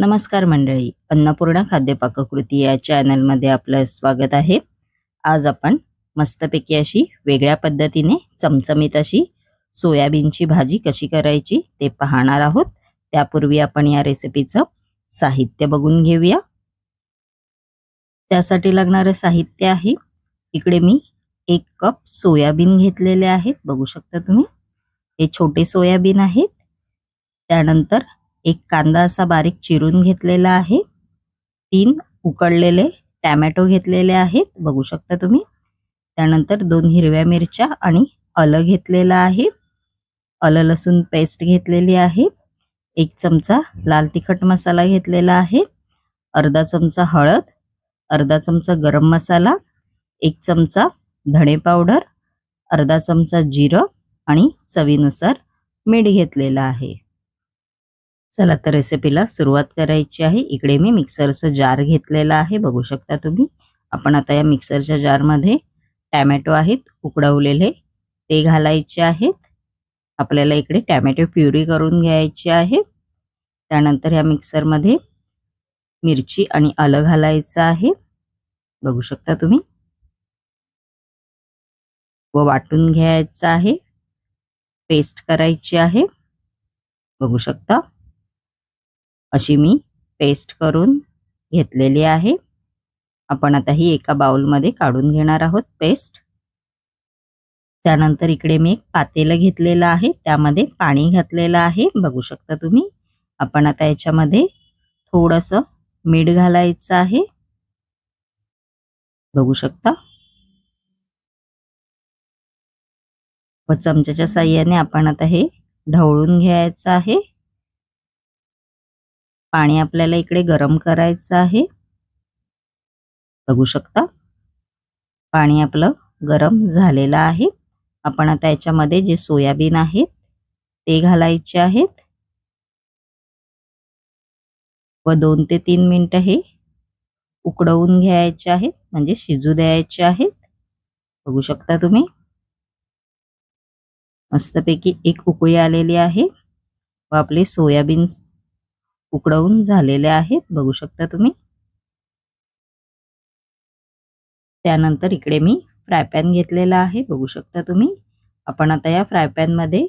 नमस्कार मंडळी. अन्नपूर्णा खाद्य पाककृती या चॅनलमध्ये आपलं स्वागत आहे. आज आपण मस्तपैकी अशी वेगळ्या पद्धतीने चमचमीत अशी सोयाबीनची भाजी कशी करायची ते पाहणार आहोत. त्यापूर्वी आपण या रेसिपीचं साहित्य बघून घेऊया. त्यासाठी लागणारं साहित्य आहे. इकडे मी एक कप सोयाबीन घेतलेले आहेत. बघू शकता तुम्ही. हे छोटे सोयाबीन आहेत. त्यानंतर एक कांदा असा बारीक चिरून घेतलेला आहे. तीन उकडलेले टॅमॅटो घेतलेले आहेत. बघू शकता तुम्ही. त्यानंतर दोन हिरव्या मिरच्या आणि अलं घेतलेलं आहे. अलं लसूण पेस्ट घेतलेली आहे. एक चमचा लाल तिखट मसाला घेतलेला आहे. अर्धा चमचा हळद अर्धा चमचा गरम मसाला एक चमचा धणे पावडर अर्धा चमचा जिरं आणि चवीनुसार मीठ घेतलेलं आहे. चला तर रेसिपीला सुरुवात करायची आहे. इकडे मी मिक्सरचं जार घेतलेला आहे. बघू शकता तुम्ही. आपण आता या मिक्सरच्या जारमध्ये टॅमॅटो आहेत उकडवलेले. ते घालायचे आहेत. आपल्याला इकडे टॅमॅटो प्युरी करून घ्यायची आहे. त्यानंतर या मिक्सरमध्ये मिरची आणि आलं घालायचं आहे. बघू शकता तुम्ही. व वाटून घ्यायचं आहे. पेस्ट करायची आहे. बघू शकता. अशी मी पेस्ट करून घेतलेली आहे. आपण आता ही एका बाउलमध्ये काढून घेणार आहोत पेस्ट त्यानंतर इकडे मी एक पातेलं घेतलेलं आहे. त्यामध्ये पाणी घातलेलं आहे. बघू शकता तुम्ही. आपण आता याच्यामध्ये थोडस मीठ घालायचं आहे. बघू शकता. व चमच्याच्या साह्याने आपण आता हे ढवळून घ्यायचं आहे. पाणी आपल्याला इकडे गरम करायचं आहे. बघू शकता. पाणी आपलं गरम झालेलं आहे. आपण आता याच्यामध्ये जे सोयाबीन आहेत ते घालायचे आहेत. व दोन ते तीन मिनटं हे उकडवून घ्यायचे आहेत म्हणजे शिजू द्यायचे आहेत. बघू शकता तुम्ही. मस्तपैकी एक उकळी आलेली आहे. व आपले सोयाबीन उकडवून झालेले आहेत बघू शकता तुम्ही. त्यानंतर इकडे मी फ्राय पॅन घेतलेला आहे बघू शकता तुम्ही. आपण आता या फ्राय पॅनमध्ये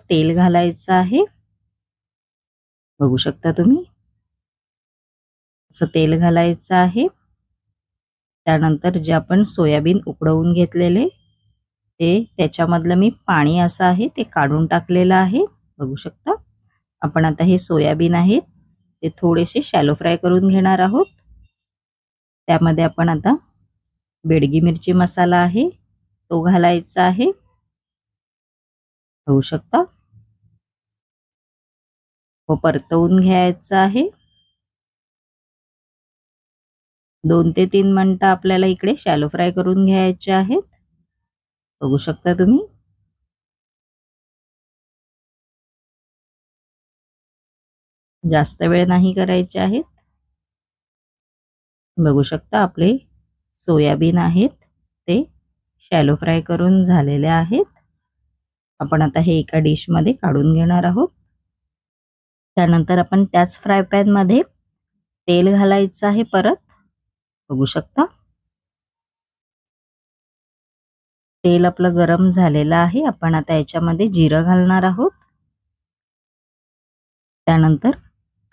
तेल घालायचं आहे. बघू शकता तुम्ही. असं तेल घालायचं आहे. त्यानंतर जे आपण सोयाबीन उकडवून घेतलेले ते त्याच्यामधलं मी पाणी असं आहे ते काढून टाकलेलं आहे. बघू शकता. आपण आता हे सोयाबीन आहेत ते थोडेसे शॅलो फ्राय करून घेणार आहोत. त्यामध्ये आपण आता बेडगी मिरची मसाला आहे तो घालायचा आहे. होऊ शकता. व परतवून घ्यायचा आहे. दोन ते तीन मिनटं आपल्याला इकडे शॅलो फ्राय करून घ्यायचे आहेत. बघू शकता तुम्ही. जास्त वेळ नाही करायचे आहेत. बघू शकता आपले सोयाबीन आहेत ते शॅलो फ्राय करून झालेले आहेत. आपण आता हे एका डिशमध्ये काढून घेणार आहोत. त्यानंतर आपण त्याच फ्राय पॅनमध्ये तेल घालायचं आहे परत. बघू शकता. तेल आपलं गरम झालेलं आहे. आपण आता याच्यामध्ये जिरं घालणार आहोत. त्यानंतर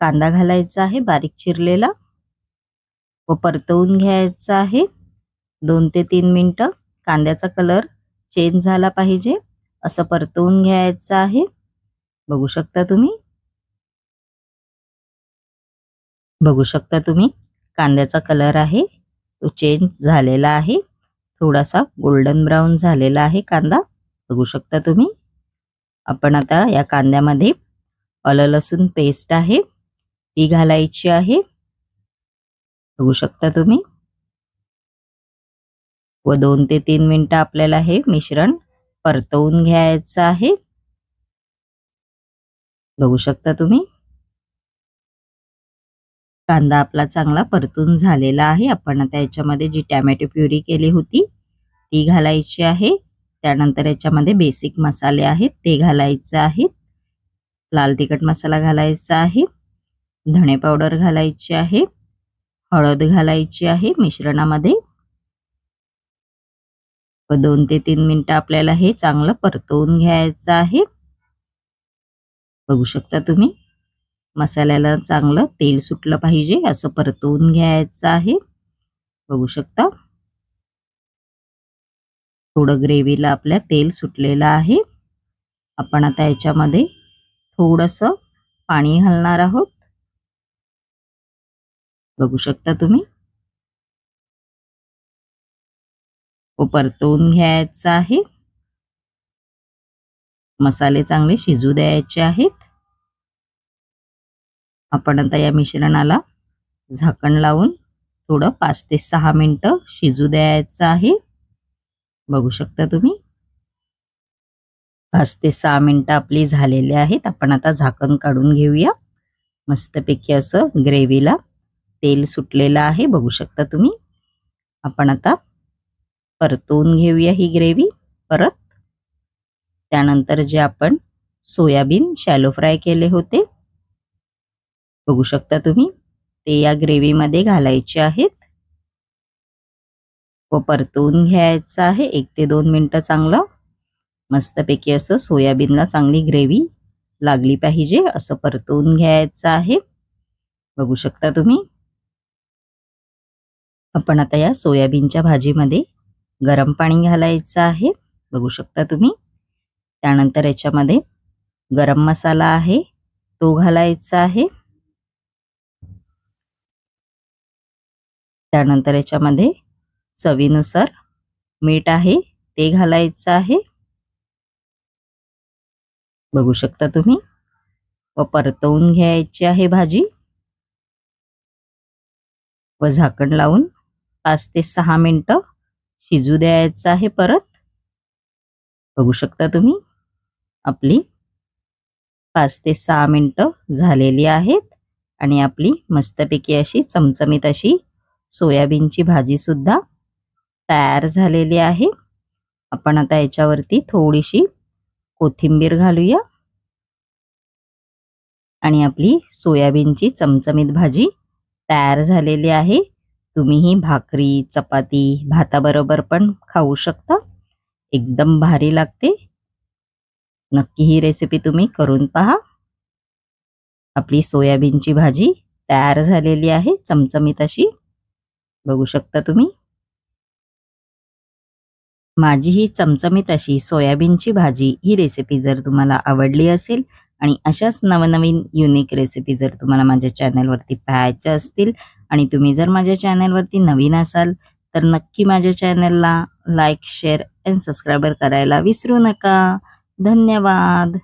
कांदा घालायचा आहे बारीक चिरलेला. व परतवून घ्यायचा आहे. दोन ते तीन मिनटं कांद्याचा कलर चेंज झाला पाहिजे. असं परतवून घ्यायचं आहे. बघू शकता तुम्ही? बघू शकता तुम्ही? कांद्याचा कलर आहे. तो चेंज झालेला आहे. थोडासा गोल्डन ब्राऊन झालेला आहे कांदा. बघू शकता तुम्ही? आपण आता या कांद्यामध्ये अल लसूण पेस्ट आहे. ती घालायची आहे. बघू शकता तुम्ही. व दोन ते तीन मिनिटं आपल्याला हे मिश्रण परतवून घ्यायचं आहे. बघू शकता तुम्ही. कांदा आपला चांगला परतून झालेला आहे. आपण आता याच्यामध्ये जी टॅमॅटो प्युरी केली होती ती घालायची आहे. त्यानंतर याच्यामध्ये बेसिक मसाले आहेत ते घालायचे आहेत लाल तिखट मसाला घालायचा आहे. धणे पावडर घालायची आहे हळद घालायची आहे मिश्रणामध्ये. व दोन ते तीन मिनटं आपल्याला हे चांगलं परतवून घ्यायचं आहे. बघू शकता तुम्ही मसाल्याला चांगलं तेल सुटलं पाहिजे असं परतवून घ्यायचं आहे. बघू शकता. थोडं ग्रेव्हीला आपल्या तेल सुटलेलं आहे. आपण आता याच्यामध्ये थोडंसं पाणी घालणार आहोत. बघू शकता तुम्ही. परतवून घ्यायचा आहे. मसाले चांगले शिजू द्यायचे आहेत. आपण आता या मिश्रणाला झाकण लावून थोडं पाच ते सहा मिनटं शिजू द्यायचं आहे. बघू शकता तुम्ही. पाच ते सहा मिनटं आपली झालेली आहेत. आपण आता झाकण काढून घेऊया. मस्तपैकी असं ग्रेव्हीला तेल सुटलेलं आहे बघू शकता तुम्ही. आपण आता परतवून घेऊया ही ग्रेव्ही परत. त्यानंतर जे आपण सोयाबीन शॅलो फ्राय केले होते बघू शकता तुम्ही. ते या ग्रेव्हीमध्ये घालायचे आहेत. व परतवून घ्यायचं आहे एक ते दोन मिनटं चांगलं. मस्तपैकी असं सोयाबीनला चांगली ग्रेव्ही लागली पाहिजे असं परतवून घ्यायचं आहे. बघू शकता तुम्ही. आपण आता या सोयाबीनच्या भाजीमध्ये गरम पाणी घालायचं आहे. बघू शकता तुम्ही. त्यानंतर याच्यामध्ये गरम मसाला आहे तो घालायचा आहे. त्यानंतर याच्यामध्ये चवीनुसार मीठ आहे ते घालायचं आहे. बघू शकता तुम्ही. व परतवून घ्यायची आहे भाजी. व झाकण लावून पाच ते सहा मिनटं शिजू द्यायचं आहे परत. बघू शकता तुम्ही आपली पाच ते सहा मिनटं झालेली आहेत आणि आपली मस्तपैकी अशी चमचमीत अशी सोयाबीनची भाजी सुद्धा तयार झालेली आहे. आपण आता याच्यावरती थोडीशी कोथिंबीर घालूया आणि आपली सोयाबीनची चमचमीत भाजी तयार झालेली आहे. तुम्ही ही भाकरी चपाती भाताबरोबर पण खाऊ शकता. एकदम भारी लागते. नक्की ही रेसिपी तुम्ही करून पहा. आपली सोयाबीनची भाजी तयार झालेली आहे चमचमीत अशी. बघू शकता तुम्ही. माझी ही चमचमीत अशी सोयाबीनची भाजी ही रेसिपी जर तुम्हाला आवडली असेल आणि अशाच नवनवीन युनिक रेसिपी जर तुम्हाला माझ्या चॅनलवरती पाहायच्या असतील आणि तुम्ही जर माझ्या चॅनलवरती नवीन असाल तर नक्की माझ्या चॅनलला लाईक शेअर अँड सबस्क्राईबर करायला विसरू नका. धन्यवाद.